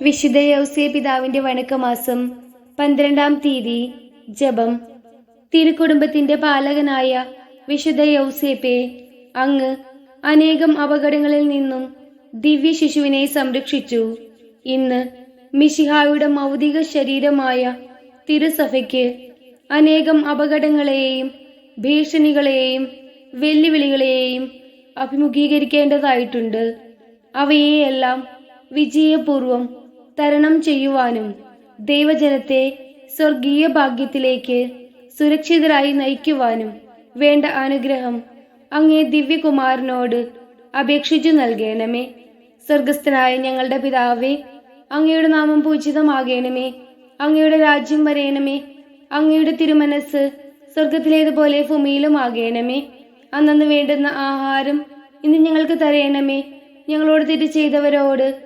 വിശുദ്ധ യൗസേ പിതാവിന്റെ വണക്കമാസം പന്ത്രണ്ടാം തീയതി ജപം. തിരുക്കുടുംബത്തിന്റെ പാലകനായ വിശുദ്ധ യൗസേപ്പെ അങ്ങ് അനേകം അപകടങ്ങളിൽ നിന്നും ദിവ്യ ശിശുവിനെ സംരക്ഷിച്ചു. ഇന്ന് മിഷിഹായുടെ മൗതിക ശരീരമായ തിരുസഭയ്ക്ക് അനേകം അപകടങ്ങളെയും ഭീഷണികളെയും വെല്ലുവിളികളെയും അഭിമുഖീകരിക്കേണ്ടതായിട്ടുണ്ട്. അവയെയെല്ലാം വിജയപൂർവം തരണം ചെയ്യുവാനും ദൈവജനത്തെ സ്വർഗീയ ഭാഗ്യത്തിലേക്ക് സുരക്ഷിതരായി നയിക്കുവാനും വേണ്ട അനുഗ്രഹം അങ്ങേ ദിവ്യകുമാരനോട് അപേക്ഷിച്ചു നൽകണമേ. സ്വർഗസ്ഥനായ ഞങ്ങളുടെ പിതാവേ അങ്ങയുടെ നാമം പൂജിതമാകേണമേ. അങ്ങയുടെ രാജ്യം വരയണമേ അങ്ങയുടെ തിരുമനസ് സ്വർഗത്തിലേതുപോലെ ഭൂമിയിലും ആകേണമേ അന്നു വേണ്ടുന്ന ആഹാരം ഇന്ന് ഞങ്ങൾക്ക് തരയണമേ ഞങ്ങളോട് തെറ്റ് ചെയ്തവരോട്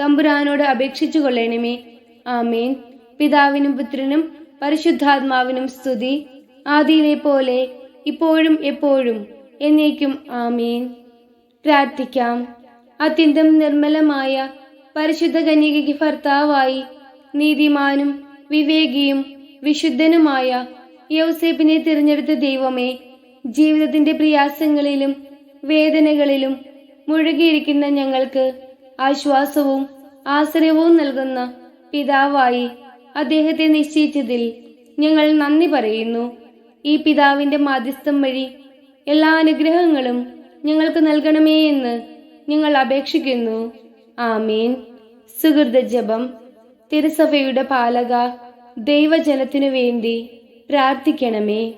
തമ്പുരാനോട് അപേക്ഷിച്ചു കൊള്ളണമേ. ആമേൻ. പിതാവിനും പുത്രനും പരിശുദ്ധാത്മാവിനും സ്തുതി. ആദിയിലെ പോലെ ഇപ്പോഴും എപ്പോഴും എന്നേക്കും ആമേൻ. പ്രാർത്ഥിക്കാം. അത്യന്തം നിർമ്മലമായ പരിശുദ്ധ കന്യകയ്ക്ക് ഭർത്താവായി നീതിമാനും വിവേകിയും വിശുദ്ധനുമായ യൗസേപ്പിനെ തിരഞ്ഞെടുത്ത ദൈവമേ ജീവിതത്തിന്റെ പ്രയാസങ്ങളിലും വേദനകളിലും മുഴുകിയിരിക്കുന്ന ഞങ്ങൾക്ക് ആശ്വാസവും ആശ്രയവും നൽകുന്ന പിതാവായി അദ്ദേഹത്തെ നിശ്ചയിച്ചതിൽ ഞങ്ങൾ നന്ദി പറയുന്നു. ഈ പിതാവിന്റെ മാധ്യസ്ഥം വഴി എല്ലാ അനുഗ്രഹങ്ങളും ഞങ്ങൾക്ക് നൽകണമേ എന്ന് ഞങ്ങൾ അപേക്ഷിക്കുന്നു. ആമീൻ. സുഹൃത ജപം. തിരുസഭയുടെ പാലക ദൈവജനത്തിനു വേണ്ടി പ്രാർത്ഥിക്കണമേ.